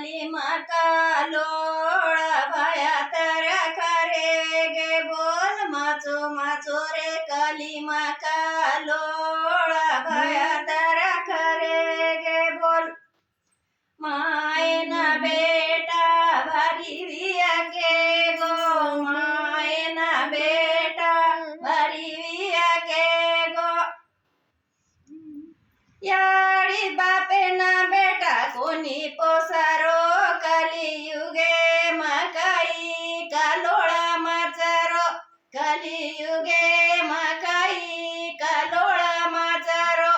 काली माता लोळा भाया तर खरे गे बोल माचो माचो रे काली माका लोळा भाया तर खरे गे बोल. मायना बेटा भारी विया के गो. मायना बेटा भारी विया के गो. याळी बापेना बेटा कोणी पोसा कलियुगे मकाई कालोळा माचारो.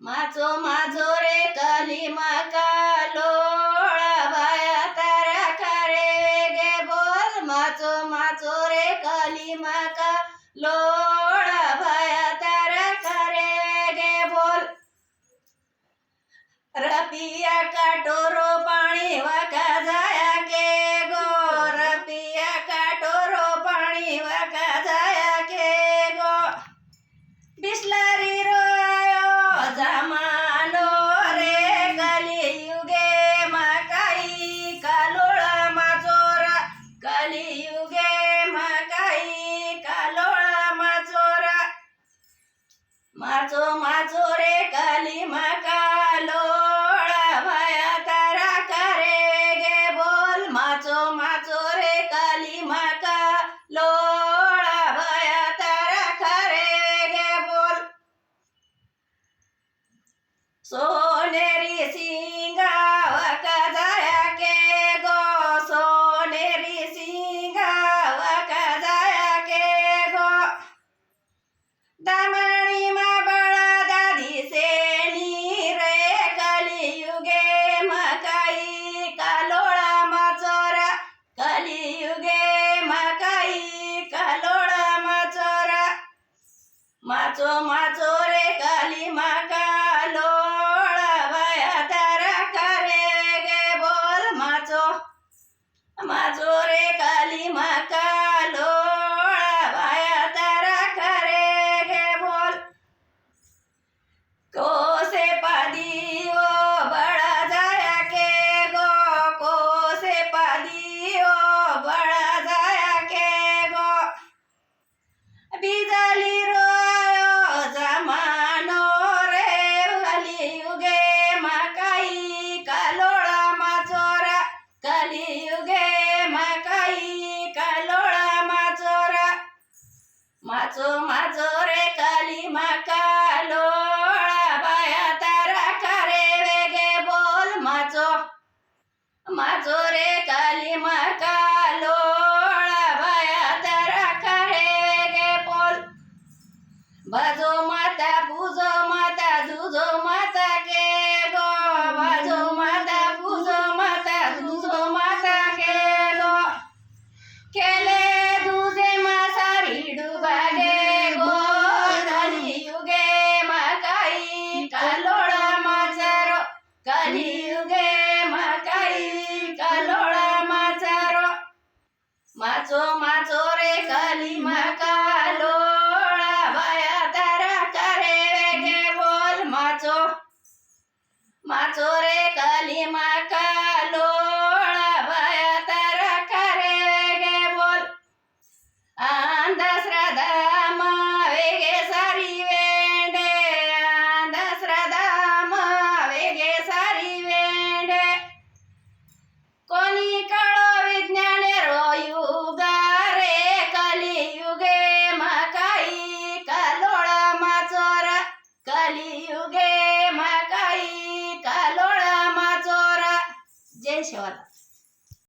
माचो माझो रे कली माका लोळा बाया तारा खारे गे बोल. माचो माचो रे कली माका लोळा बाया तारा खारे गे बोल. रपिया काटोरो माचो माचो रे काली माका लोळा बाया तारा करे गे बोल माचो. माचो रे काली माका लोळा बाया तारा करे गे बोल. कोसे पादी ओ बळा जाया के गो कोसे पादी ओ बळा माचो माझो रे काली माका लोळा बाया तारा करे वेगे बोल माझो माझो रे माचो माचो रे कली माका শেওয়ালা